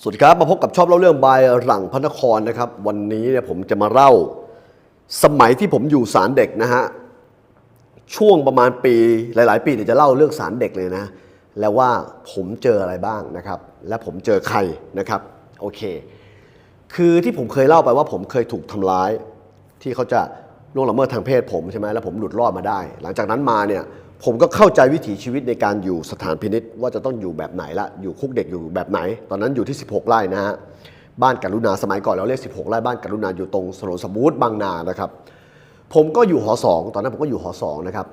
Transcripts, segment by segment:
สวัสดีครับ มาพบกับชอบเล่าเรื่องบายหลังพระนครนะครับ วันนี้เนี่ยผมจะมาเล่า สมัยที่ผมอยู่ศาลเด็กนะฮะช่วงประมาณปีหลาย ๆ ปีเนี่ยจะเล่าเรื่องสารเด็กเลยนะ แล้วว่าผมเจออะไรบ้างนะครับ และผมเจอใครนะครับโอเค คือที่ผมเคยเล่าไปว่าผมเคยถูกทำร้าย ที่เขาจะล่วงละเมิดทางเพศผมใช่ไหมแล้วผมหลุดรอดมาได้ หลังจากนั้นมาเนี่ย ผมก็เข้าใจวิถีชีวิตในการอยู่สถานพินิษว่าจะต้องอยู่แบบไหนละอยู่คุกเด็กอยู่แบบไหน ตอนนั้นอยู่ที่ 16 ไร่นะฮะบ้านกรุณาสมัยก่อนเราเรียก 16 ไร่บ้านกรุณาอยู่ตรงถนนสมูทบางนานะครับผมก็อยู่หอสองตอนนั้นผมก็อยู่หอสองนะครับ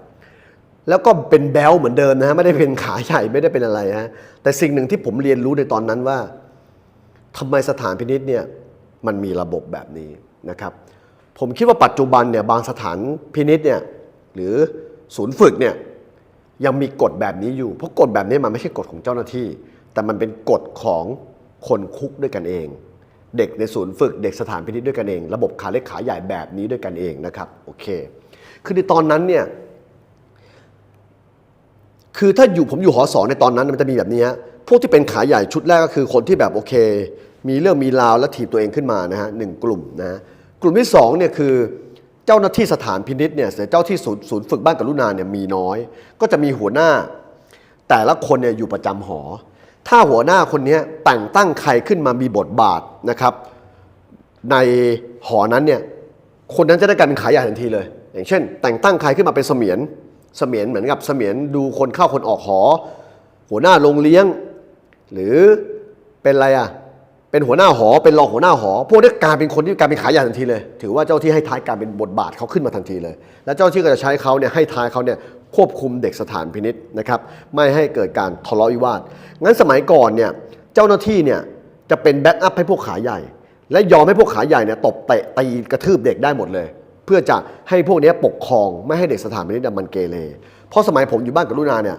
แล้วก็เป็นแบลเหมือนเดิมนะฮะไม่ได้เป็นขาใหญ่ไม่ได้เป็นอะไรฮะแต่สิ่งหนึ่งที่ผมเรียนรู้ในตอนนั้นว่าทำไมสถานพินิษเนี่ยมันมีระบบแบบนี้นะครับ ผมคิดว่าปัจจุบันเนี่ยบางสถานพินิษเนี่ยหรือศูนย์ฝึกเนี่ย ยังมีกฎแบบนี้อยู่ เพราะกฎแบบนี้มันไม่ใช่กฎของเจ้าหน้าที่ แต่มันเป็นกฎของคนคุกด้วยกันเอง เด็กในศูนย์ฝึกเด็กสถานพินิษด้วยกันเอง ระบบขาเล็กขาใหญ่แบบนี้ด้วยกันเองนะครับโอเค คือในตอนนั้นเนี่ยคือถ้าอยู่ผมอยู่หอสองในตอนนั้นมันจะมีแบบนี้ฮะพวกที่เป็นขาใหญ่ชุดแรกก็คือคนที่แบบโอเค มีเรื่องมีราวและถีบตัวเองขึ้นมานะฮะหนึ่งกลุ่มนะฮะกลุ่มที่สองเนี่ยคือ เจ้าหน้าที่สถานพินิษเนี่ยเจ้าที่ศูนย์ศูนย์ฝึกบ้านกรุณาเนี่ยมีน้อย ก็จะมีหัวหน้า แต่ละคนเนี่ยอยู่ประจำหอ ถ้าหัวหน้าคนนี้แต่งตั้งใครขึ้นมามีบทบาทนะครับ ในหอนั้นเนี่ยคนนั้นจะได้กายเป็นขายใหญ่ทันทีเลย อย่างเช่น แต่งตั้งใครขึ้นมาเป็นเสมียนเสมียนเหมือนกับเสมียนดูคนเข้าคนออกหอ หัวหน้าโรงเลี้ยง หรือเป็นอะไรอะ เป็นหัวหน้าหอ เป็นรองหัวหน้าหอ พวกนี้กลายเป็นคนที่กลายเป็นขายใหญ่ทันทีเลย ถือว่าเจ้าที่ให้ท้ายกายเป็นบทบาทเขาขึ้นมาทันทีเลย และเจ้าที่ก็จะใช้เขาเนี่ยให้ท้ายเขาเนี่ยควบคุมเด็กสถานพินิษนะครับ ไม่ให้เกิดการทะเลาะวิวาท งั้นสมัยก่อนเนี่ยเจ้าหน้าที่เนี่ยจะเป็นแบ็กอัพให้พวกขายใหญ่ และยอมให้พวกขายใหญ่เนี่ยตบเตะตีกระทืบเด็กได้หมดเลย เพื่อจะให้พวกนี้ปกครองไม่ให้เด็กสถานพินิจเนี่ยมันเกเร เพราะสมัยผมอยู่บ้านกรุณาเนี่ย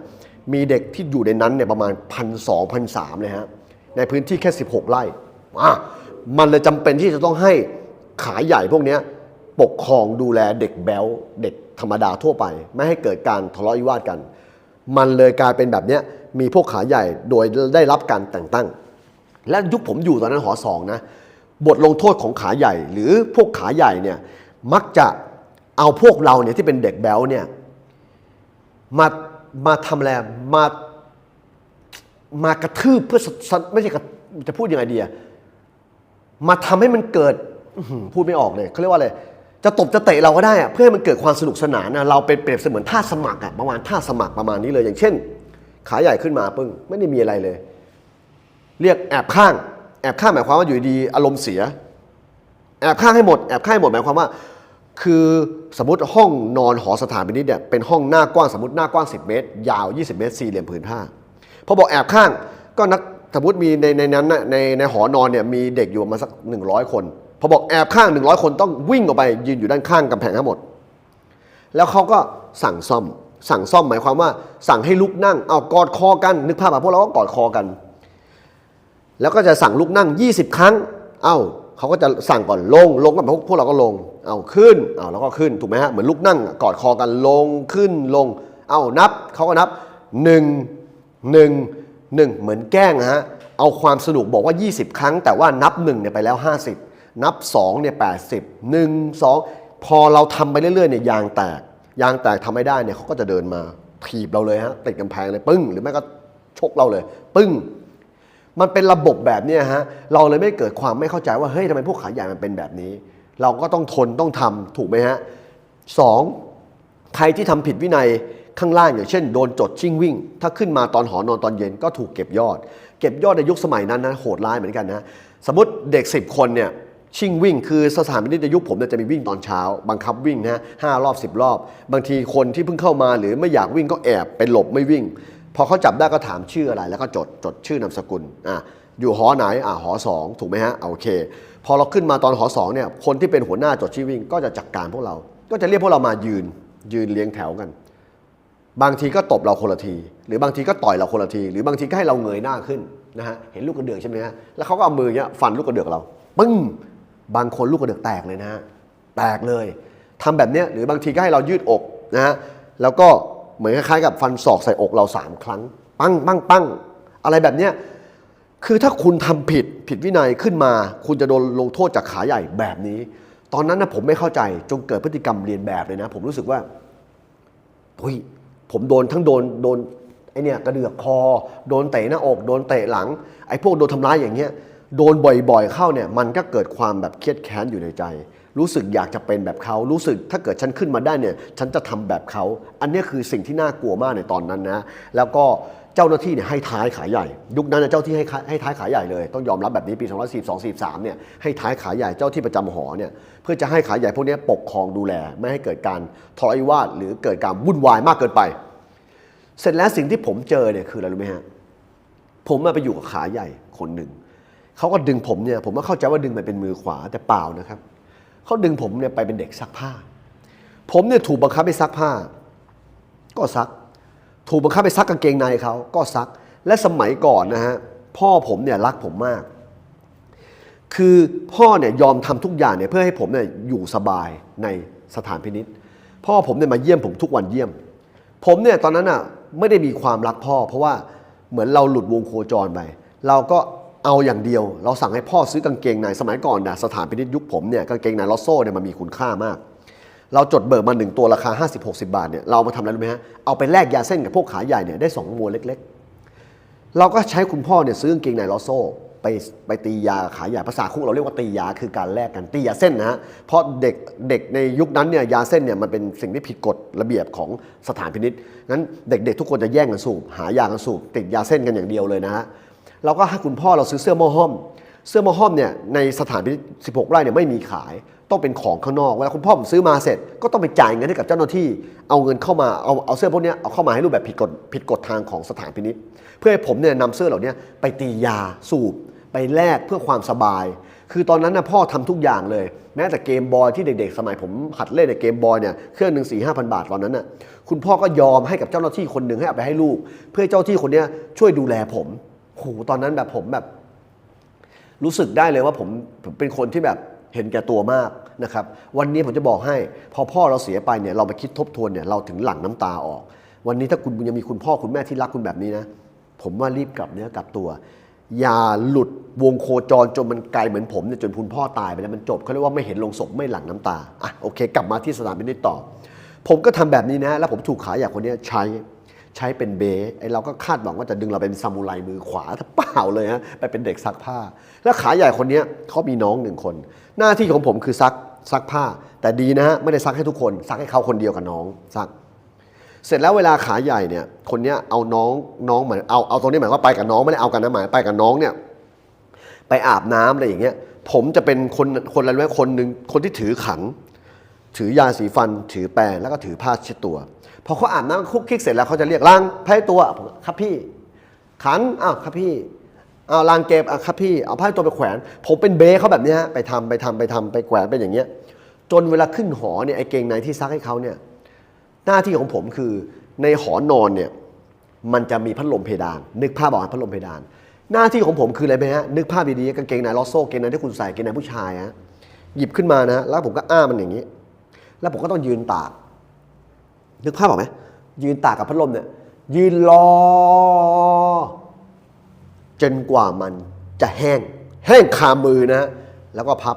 มีเด็กที่อยู่ในนั้นเนี่ยประมาณพันสองพันสามเลยฮะในพื้นที่แค่ 16 ไร่ อะมันเลยจำเป็นที่จะต้องให้ขาใหญ่พวกนี้ปกครองดูแลเด็กแบลเด็กธรรมดาทั่วไป ไม่ให้เกิดการทะเลาะวิวาทกัน มันเลยกลายเป็นแบบนี้มีพวกขาใหญ่โดยได้รับการแต่งตั้ง และยุคผมอยู่ตอนนั้นหอสองนะบทลงโทษของขาใหญ่ หรือพวกขาใหญ่เนี่ยมักจะเอาพวกเราเนี่ยที่เป็นเด็กแบลเนี่ยมามาทำอะไรมามากระทืบเพื่อสสไม่ใช่กระจะพูดยังไงดีอะ มาทำให้มันเกิดพูดไม่ออกเลยเขาเรียกว่าอะไรจะตบจะเตะเราก็ได้อะเพื่อให้มันเกิดความสนุกสนานนะเราเป็นเปรียบเสมือนท่าสมัครอะประมาณท่าสมัครประมาณนี้เลย อย่างเช่น ขาใหญ่ขึ้นมาปึ้งไม่ได้มีอะไรเลย เรียกแอบข้าง แอบข้างหมายความว่าอยู่ดีอารมณ์เสีย แอบข้างให้หมดแอบข้างให้หมดหมายความว่า คือสมมติห้องนอนหอสถานพินิจเนี่ยเป็นห้องหน้ากว้างสมมติหน้ากว้าง 10 เมตร ยาว 20 เมตรสี่เหลี่ยมผืนผ้าพอบอกแอบข้างก็นัก สมมติมีในในนั้นน่ะในในหอนอนเนี่ยมีเด็กอยู่มาสัก100คนพอบอกแอบข้าง100คนต้องวิ่งออกไปยืนอยู่ด้านข้างกำแพงทั้งหมด แล้วเขาก็สั่งซ่อม สั่งซ่อมหมายความว่า สั่งให้ลุกนั่งเอากอดคอกัน นึกภาพแบบพวกเราก็กอดคอกัน แล้วก็จะสั่งลุกนั่ง 20 ครั้ง เอ้าเขาก็จะสั่งก่อนลงลงก็พวกพวกเราก็ลง เอาขึ้นเอาแล้วก็ขึ้นถูกไหมฮะเหมือนลุกนั่งกอดคอกันลงขึ้นลง เอานับเขาก็นับ 1 1 1 เหมือนแกล้งฮะเอาความสนุกบอกว่า 20 ครั้ง แต่ว่านับ1เนี่ยไปแล้ว 50 นับ2เนี่ย80 1 2 พอเราทำไปเรื่อยๆเนี่ยยางแตก ยางแตกทำไม่ได้เนี่ยเขาก็จะเดินมาถีบเราเลยฮะติดกำแพงเลยปึ้ง หรือไม่ก็ชกเราเลย ปึ้ง มันเป็นระบบแบบนี้ฮะเราเลยไม่เกิดความไม่เข้าใจว่าเฮ้ยทำไมพวกขายใหญ่มันเป็นแบบนี้ เราก็ต้องทนต้องทำถูกไหมฮะสองใครที่ทำผิดวินัย ข้างล่างอย่างเช่นโดนจดชิ่งวิ่ง ถ้าขึ้นมาตอนหอนอนตอนเย็นก็ถูกเก็บยอด เก็บยอดในยุคสมัยนั้นนะโหดร้ายเหมือนกันนะสมมติเด็ก 10 คนเนี่ยชิ่งวิ่งคือสถานพินิจในยุคผมเนี่ยจะมีวิ่งตอนเช้า บังคับวิ่งนะห้ารอบสิบรอบ บางทีคนที่เพิ่งเข้ามาหรือไม่อยากวิ่งก็แอบไปหลบไม่วิ่ง พอเขาจับได้ก็ถามชื่ออะไร แล้วก็จดจดชื่อนามสกุลอะอยู่หอไหนอะหอสองถูกไหมฮะโอเค พอเราขึ้นมาตอนหอสองเนี่ยคนที่เป็นหัวหน้าจดชื่อวิ่งก็จะจัดการพวกเรา ก็จะเรียกพวกเรามายืนยืนเรียงแถวกัน บางทีก็ตบเราคนละที หรือบางทีก็ต่อยเราคนละที หรือบางทีก็ให้เราเงยหน้าขึ้นนะฮะเห็นลูกกระเดือกใช่ไหมฮะแล้วเขาก็เอามือเนี้ยฟันลูกกระเดือกเราปึ้งบางคนลูกกระเดือกแตกเลยนะฮะแตกเลยทำแบบเนี้ยหรือบางทีก็ให้เรายืดอกนะฮะแล้วก็เหมือนคล้ายๆกับฟันศอกใส่อกเราสามครั้ง ปังปังปังอะไรแบบเนี้ยคือถ้าคุณทำผิดผิดวินัยขึ้นมา คุณจะโดนลงโทษจากขาใหญ่แบบนี้ ตอนนั้นนะผมไม่เข้าใจจงเกิดพฤติกรรมเรียนแบบเลยนะ ผมรู้สึกว่าเฮ้ย ผมโดนทั้งโดนโดนไอเนี่ยกระเดือกคอ โดนเตะหน้าอกโดนเตะหลัง ไอพวกโดนทำร้ายอย่างเงี้ยโดนบ่อยๆเข้าเนี่ยมันก็เกิดความแบบเครียดแค้นอยู่ในใจ รู้สึกอยากจะเป็นแบบเขารู้สึกถ้าเกิดฉันขึ้นมาได้เนี่ยฉันจะทำแบบเขา อันนี้คือสิ่งที่น่ากลัวมากในตอนนั้นนะแล้วก็เจ้าหน้าที่เนี่ยให้ท้ายขาใหญ่ ยุคนั้นเจ้าที่ให้ให้ท้ายขาใหญ่เลย ต้องยอมรับแบบนี้ปี242 43เนี่ยให้ท้ายขาใหญ่เจ้าที่ประจำหอเนี่ยเพื่อจะให้ขาใหญ่พวกนี้ปกครองดูแล ไม่ให้เกิดการทะเลาะวิวาทหรือเกิดการวุ่นวายมากเกินไป เสร็จแล้วสิ่งที่ผมเจอเนี่ยคืออะไรรู้ไหมฮะผมมาไปอยู่กับขาใหญ่คนหนึ่งเขาก็ดึงผมเนี่ยผมก็เข้าใจว่าดึงไปเป็นมือขวาแต่เปล่านะครับ เขาดึงผมเนี่ยไปเป็นเด็กซักผ้า ผมเนี่ยถูกบังคับให้ซักผ้า ก็ซัก ถูกบังคับให้ซักกางเกงในเขาก็ซัก และสมัยก่อนนะฮะพ่อผมเนี่ยรักผมมาก คือพ่อเนี่ยยอมทำทุกอย่างเนี่ยเพื่อให้ผมเนี่ยอยู่สบายในสถานพินิษพ่อผมเนี่ยมาเยี่ยมผมทุกวันเยี่ยม ผมเนี่ยตอนนั้นอะไม่ได้มีความรักพ่อ เพราะว่าเหมือนเราหลุดวงโคจรไปเราก็ เอาอย่างเดียว เราสั่งให้พ่อซื้อกางเกงในสมัยก่อนนะสถานพินิษยุคผมเนี่ยกางเกงในลอโซ่เนี่ยมันมีคุณค่ามาก เราจดเบิกมาหนึ่งตัวราคา 50-60 บาทเนี่ยเราเอามาทำอะไรรู้ไหมฮะเอาไปแลกยาเส้นกับพวกขาใหญ่เนี่ยได้สองมวลเล็ก ๆ เราก็ใช้คุณพ่อเนี่ยซื้อกางเกงในลอโซ่ไปไปตียาขายยาภาษาคุกเราเรียกว่าตียาคือการแลกกันตียาเส้นนะฮะเพราะเด็กเด็กในยุคนั้นเนี่ยยาเส้นเนี่ยมันเป็นสิ่งที่ผิดกฎระเบียบของสถานพินิษงั้นเด็กๆ ทุกคนจะแย่งกันสูบหายากันสูบติดยาเส้นกันอย่างเดียวเลยนะฮะ เราก็ให้คุณพ่อเราซื้อเสื้อหม้อห้อม เสื้อหม้อห้อมเนี่ยในสถานพินิษ16 ไร่เนี่ยไม่มีขาย ต้องเป็นของข้างนอก เวลาคุณพ่อผมซื้อมาเสร็จ ก็ต้องไปจ่ายเงินให้กับเจ้าหน้าที่ เอาเงินเข้ามาเอาเอาเสื้อพวกนี้เอาเข้ามาให้รูปแบบผิดกฎผิดกฎทางของสถานพินิษเพื่อให้ผมเนี่ยนำเสื้อเหล่านี้ไปตียาสูบไปแลกเพื่อความสบาย คือตอนนั้นนะพ่อทำทุกอย่างเลย แม้แต่เกมบอยที่เด็กๆ สมัยผมหัดเล่นในเกมบอยเนี่ยเครื่องหนึ่งสี่ห้าพันบาทตอนนั้นน่ะคุณพ่อก็ยอมให้กับเจ้าหน้าที่คนหนึ่งให้เอาไปให้ลูก เพื่อเจ้าที่คนนี้ช่วยดูแลผม หตอนนั้นแบบผมแบบ รู้สึกได้เลยว่าผมผมเป็นคนที่แบบเห็นแก่ตัวมากนะครับ วันนี้ผมจะบอกให้ พอพ่อเราเสียไปเนี่ยเราไปคิดทบทวนเนี่ยเราถึงหลั่งน้ำตาออก วันนี้ถ้าคุณยังมีคุณพ่อคุณแม่ที่รักคุณแบบนี้นะ ผมว่ารีบกลับเนื้อกลับตัว อย่าหลุดวงโคจรจนมันไกลเหมือนผมเนี่ยจนคุณพ่อตายไปแล้วมันจบเขาเรียกว่าไม่เห็นลงศพไม่หลั่งน้ำตาอะโอเค กลับมาที่สถานพินิจต่อ ผมก็ทำแบบนี้นะ แล้วผมถูกขายอย่างคนเนี้ยใช้ ใช้เป็นเบสไอเราก็คาดหวังว่าจะดึงเราเป็นซามูไรมือขวาถ้าเปล่าเลยฮะไปเป็นเด็กซักผ้า แล้วขาใหญ่คนนี้เขามีน้องหนึ่งคน หน้าที่ของผมคือซักซักผ้า แต่ดีนะฮะไม่ได้ซักให้ทุกคน ซักให้เขาคนเดียวกับน้องซัก เสร็จแล้วเวลาขาใหญ่เนี่ย คนนี้เอาน้องน้องเหมือนเอาเอาตรงนี้หมายว่าไปกับน้องไม่ได้เอากันนะหมายไปกับน้องเนี่ยไปอาบน้ำอะไรอย่างเงี้ยผมจะเป็นคนคนอะไรรู้ไหมคนหนึ่งคนที่ถือขัน ถือยาสีฟัน ถือแปรงแล้วก็ถือผ้าเช็ดตัว พอเขาอาบน้ำคุกคิกเสร็จแล้วเขาจะเรียกล้างผ้าตัวผมครับพี่ ขันอ้าวครับพี่เอาล้างเก็บอะครับพี่เอาผ้าตัวไปแขวน ผมเป็นเบสเขาแบบนี้ฮะไปทำไปทำไปทำไปแขวนเป็นอย่างเงี้ย จนเวลาขึ้นหอเนี่ยไอ้เกงในที่ซักให้เขาเนี่ย หน้าที่ของผมคือในหอนอนเนี่ย มันจะมีพัดลมเพดาน นึกภาพบอกพัดลมเพดาน หน้าที่ของผมคืออะไรไหมฮะนึกภาพดีๆกางเกงในลอสโซ่เกงในที่คุณใส่เกงในผู้ชายฮะหยิบขึ้นมานะ แล้วผมก็อ้ามันอย่างนี้ แล้วผมก็ต้องยืนตาก นึกภาพออกไหมยืนตากกับพัดลมเนี่ยยืนรอ จนกว่ามันจะแห้ง แห้งคามือนะฮะแล้วก็พับ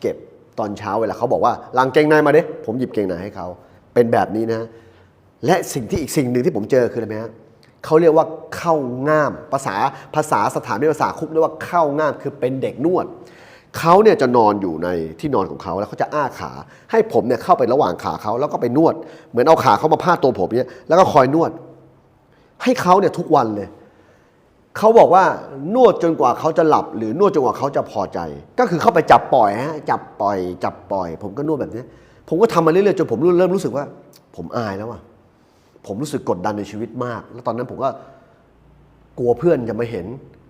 เก็บตอนเช้าเวลาเขาบอกว่าล้างเกงในมาเด้ผมหยิบเกงในให้เขาเป็นแบบนี้นะและสิ่งที่อีกสิ่งหนึ่งที่ผมเจอคืออะไรไหมฮะเขาเรียกว่าเข้าง่าม ภาษาภาษาสถานพิภาษาคุกเรียกว่าเข้าง่ามคือเป็นเด็กนวด เขาเนี่ยจะนอนอยู่ในที่นอนของเขาแล้วเขาจะอ้าขา ให้ผมเนี่ยเข้าไประหว่างขาเขาแล้วก็ไปนวด เหมือนเอาขาเขามาพาดตัวผมเนี่ยแล้วก็คอยนวด ให้เขาเนี่ยทุกวันเลยเขาบอกว่านวดจนกว่าเขาจะหลับ หรือนวดจนกว่าเขาจะพอใจ ก็คือเข้าไปจับปล่อยฮะจับปล่อย จับปล่อย ผมก็นวดแบบนี้ผมก็ทำมาเรื่อยๆจนผมเริ่มรู้สึกว่า ผมอายแล้วอะผมรู้สึกกดดันในชีวิตมาก แล้วตอนนั้นผมก็กลัวเพื่อนจะมาเห็น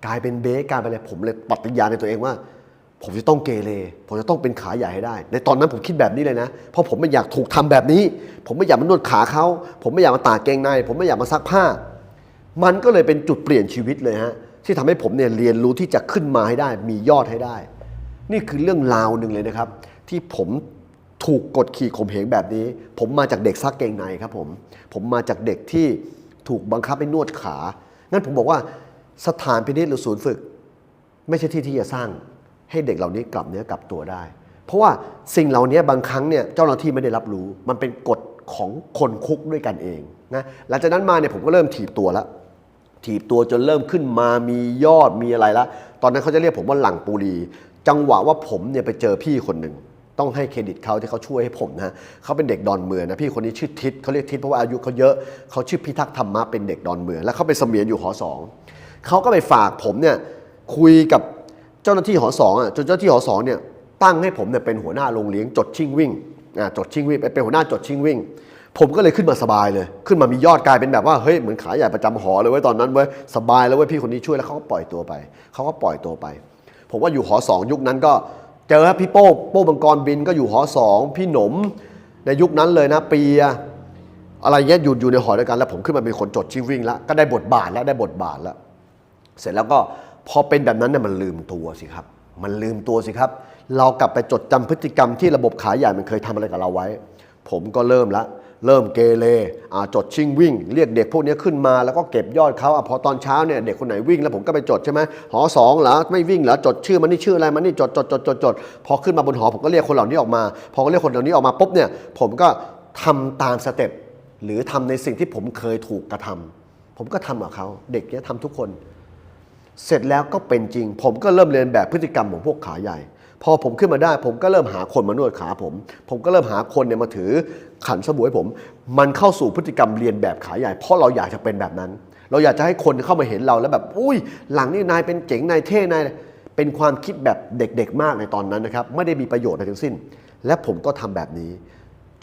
กลายเป็นเบสกลายเป็นอะไรผมเลยปฏิญาณในตัวเองว่า ผมจะต้องเกเร ผมจะต้องเป็นขาใหญ่ให้ได้ ในตอนนั้นผมคิดแบบนี้เลยนะ เพราะผมไม่อยากถูกทำแบบนี้ ผมไม่อยากมานวดขาเขา ผมไม่อยากมาตากเกงใน ผมไม่อยากมาซักผ้า มันก็เลยเป็นจุดเปลี่ยนชีวิตเลยฮะ ที่ทำให้ผมเนี่ยเรียนรู้ที่จะขึ้นมาให้ได้ มียอดให้ได้ นี่คือเรื่องราวหนึ่งเลยนะครับ ที่ผมถูกกดขี่ข่มเหงแบบนี้ ผมมาจากเด็กซักเกงในครับผม ผมมาจากเด็กที่ถูกบังคับให้นวดขา งั้นผมบอกว่าสถานพินิจหรือศูนย์ฝึก ไม่ใช่ที่ที่จะสร้าง ให้เด็กเหล่านี้กลับเนื้อกลับตัวได้ เพราะว่าสิ่งเหล่านี้บางครั้งเนี่ยเจ้าหน้าที่ไม่ได้รับรู้ มันเป็นกฎของคนคุกด้วยกันเองนะหลังจากนั้นมาเนี่ยผมก็เริ่มถีบตัวแล้วถีบตัวจนเริ่มขึ้นมามียอดมีอะไรละตอนนั้นเขาจะเรียกผมว่าหลังปูรี จังหวะว่าผมเนี่ยไปเจอพี่คนหนึ่งต้องให้เครดิตเขาที่เขาช่วยให้ผมนะเขาเป็นเด็กดอนเมืองนะพี่คนนี้ชื่อทิศเขาเรียกทิศเพราะว่าอายุเขาเยอะเขาชื่อพิทักษ์ธรรมะเป็นเด็กดอนเมืองแล้วเขาไปเสมียนอยู่หอสองเขาก็ไปฝากผมเนี่ยคุยกับ จ้าหน้าที่หอสองอะจนเจ้าหน้าที่หอสองเนี่ยตั้งให้ผมเนี่ยเป็นหัวหน้าโรงเลี้ยงจดชิ่งวิ่งอ่าจดชิ่งวิ่งเป็นหัวหน้าจดชิ่งวิ่ง ผมก็เลยขึ้นมาสบายเลย ขึ้นมามียอดกลายเป็นแบบว่าเฮ้ยเหมือนขายใหญ่ประจำหอเลยเว้ยตอนนั้นเว้ยสบายแล้วเว้ยพี่คนนี้ช่วยแล้วเขาก็ปล่อยตัวไปเขาก็ปล่อยตัวไป ผมว่าอยู่หอสองยุคนั้นก็เจอพี่โป้โป้บังกรบินก็อยู่หอสองพี่หนมในยุคนั้นเลยนะปีอะไรเงี้ยอยู่อยู่ในหอด้วยกันแล้วผมขึ้นมาเป็นคนจดชิ่งวิ่งแล้วก็ได้บทบาทแล้วได้บทบาทแล้ว เสร็จแล้วก็ พอเป็นแบบนั้นเนี่ยมันลืมตัวสิครับ มันลืมตัวสิครับ เรากลับไปจดจำพฤติกรรมที่ระบบขายใหญ่มันเคยทำอะไรกับเราไว้ ผมก็เริ่มละ เริ่มเกเรจดชิงวิ่ง เรียกเด็กพวกนี้ขึ้นมาแล้วก็เก็บยอดเขาอะพอตอนเช้าเนี่ยเด็กคนไหนวิ่งแล้วผมก็ไปจดใช่ไหมหอสองเหรอไม่วิ่งเหรอจดชื่อมันนี่ชื่ออะไรมันนี่จดจดจดจดจดพอขึ้นมาบนหอผมก็เรียกคนเหล่านี้ออกมา พอเรียกคนเหล่านี้ออกมาปุ๊บเนี่ยผมก็ทำตามสเต็ปหรือทำในสิ่งที่ผมเคยถูกกระทำผมก็ทำกับเขาเด็กเนี่ยทำทุกคน เสร็จแล้วก็เป็นจริง ผมก็เริ่มเรียนแบบพฤติกรรมของพวกขาใหญ่ พอผมขึ้นมาได้ ผมก็เริ่มหาคนมานวดขาผม ผมก็เริ่มหาคนเนี่ยมาถือขันสบู่ให้ผม มันเข้าสู่พฤติกรรมเรียนแบบขาใหญ่ เพราะเราอยากจะเป็นแบบนั้น เราอยากจะให้คนเข้ามาเห็นเราแล้วแบบอุ้ย หลังนี่นายเป็นเจ๋งนายเท่นายเป็นความคิดแบบเด็กๆ มากในตอนนั้นนะครับไม่ได้มีประโยชน์อะไรทั้งสิ้น และผมก็ทำแบบนี้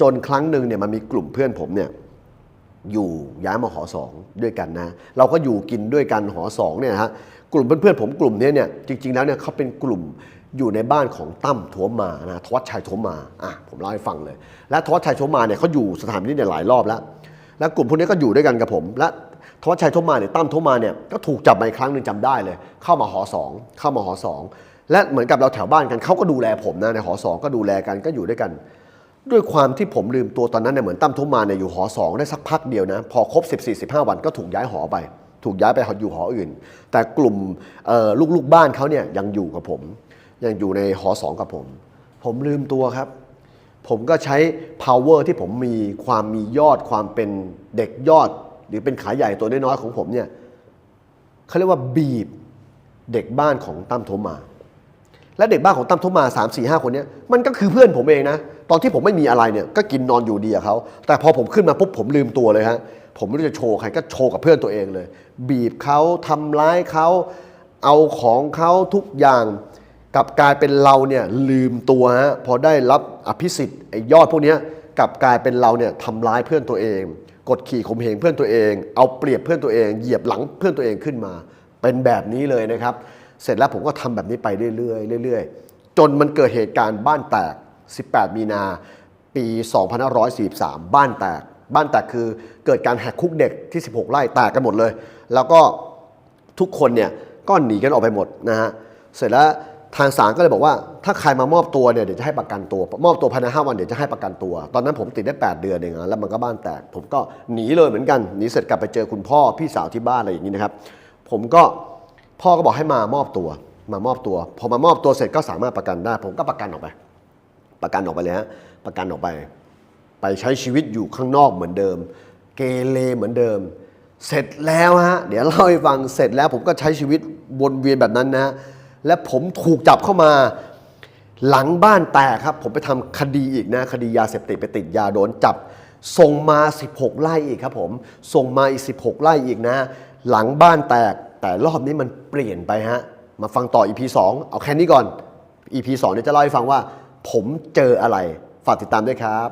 จนครั้งหนึ่งเนี่ยมันมีกลุ่มเพื่อนผมเนี่ยอยู่ย้ายมาหอสองด้วยกันนะ เราก็อยู่กินด้วยกันหอสองเนี่ยฮะ กลุ่มเพื่อนๆผมกลุ่มนี้เนี่ยจริง ๆ แล้วเนี่ยเขาเป็นกลุ่มอยู่ในบ้านของตั้มทัวมานะทวัชชัยทัวมาอะผมเล่าให้ฟังเลย และทวัชชัยทัวมาเนี่ยเขาอยู่สถานที่เนี่ยหลายรอบแล้ว แล้วกลุ่มพวกนี้ก็อยู่ด้วยกันกับผม และทวัชชัยทัวมาเนี่ยตั้มทัวมาเนี่ยก็ถูกจับมาอีกครั้งหนึ่งจำได้เลย เข้ามาหอสองเข้ามาหอสองและเหมือนกับเราแถวบ้านกันเขาก็ดูแลผมนะในหอสองก็ดูแลกันก็อยู่ด้วยกัน ด้วยความที่ผมลืมตัวตอนนั้นเนี่ยเหมือนตั้มทุมมาเนี่ยอยู่หอสองได้สักพักเดียวนะพอครบ 14 15 วันก็ถูกย้ายหอไป ถูกย้ายไปอยู่หออื่น แต่กลุ่มเอ่อลูกๆบ้านเขาเนี่ยยังอยู่กับผม ยังอยู่ในหอสองกับผม ผมลืมตัวครับ ผมก็ใช้ power ที่ผมมีความมียอดความเป็นเด็กยอด หรือเป็นขาใหญ่ตัวน้อยๆของผมเนี่ยเขาเรียกว่าบีบเด็กบ้านของตั้มโทมา และเด็กบ้านของตั้มโทมา3 4 5 คนเนี้ยมันก็คือเพื่อนผมเองนะ ตอนที่ผมไม่มีอะไรเนี่ยก็กินนอนอยู่ดีกับเขาแต่พอผมขึ้นมาปุ๊บผมลืมตัวเลยฮะผมไม่รู้จะโชว์ใครก็โชว์กับเพื่อนตัวเองเลย บีบเขาทำร้ายเขาเอาของเขาทุกอย่างกับกลายเป็นเราเนี่ยลืมตัวฮะพอได้รับอภิสิทธิ์ไอ้ยอดพวกเนี้ยกับกลายเป็นเราเนี่ยทำร้ายเพื่อนตัวเอง กดขี่ข่มเหงเพื่อนตัวเอง เอาเปรียบเพื่อนตัวเอง เหยียบหลังเพื่อนตัวเองขึ้นมา เป็นแบบนี้เลยนะครับ เสร็จแล้วผมก็ทำแบบนี้ไปเรื่อยๆเรื่อยๆ จนมันเกิดเหตุการณ์บ้านแตก 18 มีนาปี 2543 บ้านแตก บ้านแตกคือเกิดการแหกคุกเด็กที่ 16 ไร่แตกกันหมดเลย แล้วก็ทุกคนเนี่ยก็หนีกันออกไปหมดนะฮะ เสร็จแล้วทางศาลก็เลยบอกว่า ถ้าใครมามอบตัวเนี่ยเดี๋ยวจะให้ประกันตัว มอบตัวภายใน5วันเดี๋ยวจะให้ประกันตัว ตอนนั้นผมติดได้ 8 เดือนเองนะแล้วมันก็บ้านแตก ผมก็หนีเลยเหมือนกันหนีเสร็จกลับไปเจอคุณพ่อพี่สาวที่บ้านอะไรอย่างนี้นะครับ ผมก็พ่อก็บอกให้มามอบตัว มามอบตัว พอมามอบตัวเสร็จก็สามารถประกันได้ ผมก็ประกันออกไป ประกันออกไปเลยฮะประกันออกไป ไปใช้ชีวิตอยู่ข้างนอกเหมือนเดิม เกเรเหมือนเดิม เสร็จแล้วฮะเดี๋ยวเล่าให้ฟังเสร็จแล้วผมก็ใช้ชีวิตวนเวียนแบบนั้นนะและผมถูกจับเข้ามาหลังบ้านแตกครับ ผมไปทำคดีอีกนะคดียาเสพติดไปติดยาโดนจับส่งมา 16 ไร่อีกครับผมส่งมาอีก 16 ไร่อีกนะ หลังบ้านแตกแต่รอบนี้มันเปลี่ยนไปฮะ มาฟังต่อ EP 2 เอาแค่นี้ก่อน EP 2เนี่ยจะเล่าให้ฟังว่า ผมเจออะไร ฝากติดตามด้วยครับ